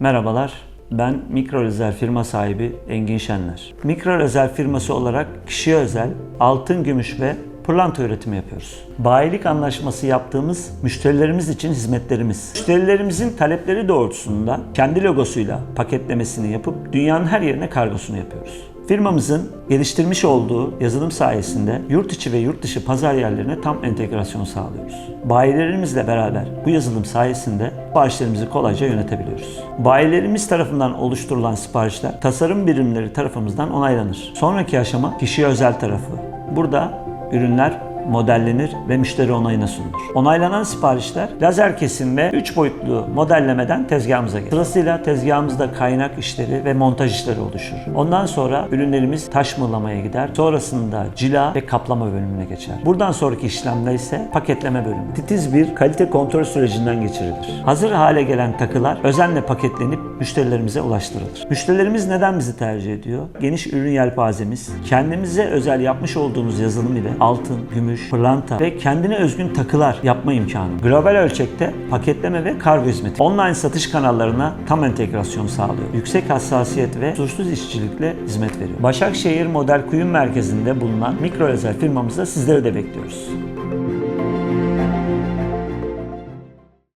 Merhabalar, ben Mikro Rezerv firma sahibi Engin Şenler. Mikro Rezerv firması olarak kişiye özel altın, gümüş ve pırlanta üretimi yapıyoruz. Bayilik anlaşması yaptığımız müşterilerimiz için hizmetlerimiz. Müşterilerimizin talepleri doğrultusunda kendi logosuyla paketlemesini yapıp dünyanın her yerine kargosunu yapıyoruz. Firmamızın geliştirmiş olduğu yazılım sayesinde yurt içi ve yurt dışı pazar yerlerine tam entegrasyon sağlıyoruz. Bayilerimizle beraber bu yazılım sayesinde siparişlerimizi kolayca yönetebiliyoruz. Bayilerimiz tarafından oluşturulan siparişler tasarım birimleri tarafımızdan onaylanır. Sonraki aşama kişiye özel tarafı. Burada ürünler modellenir ve müşteri onayına sunulur. Onaylanan siparişler lazer kesim ve 3 boyutlu modellemeden tezgahımıza gelir. Sırasıyla tezgahımızda kaynak işleri ve montaj işleri oluşur. Ondan sonra ürünlerimiz taş mıhlamaya gider. Sonrasında cila ve kaplama bölümüne geçer. Buradan sonraki işlemde ise paketleme bölümü. Titiz bir kalite kontrol sürecinden geçirilir. Hazır hale gelen takılar özenle paketlenip müşterilerimize ulaştırılır. Müşterilerimiz neden bizi tercih ediyor? Geniş ürün yelpazemiz, kendimize özel yapmış olduğumuz yazılım ile altın, gümüş, pırlanta ve kendine özgün takılar yapma imkanı. Global ölçekte paketleme ve kargo hizmeti. Online satış kanallarına tam entegrasyon sağlıyor. Yüksek hassasiyet ve kusursuz işçilikle hizmet veriyor. Başakşehir Model Kuyum Merkezi'nde bulunan Mikro Özel firmamızda sizleri de bekliyoruz.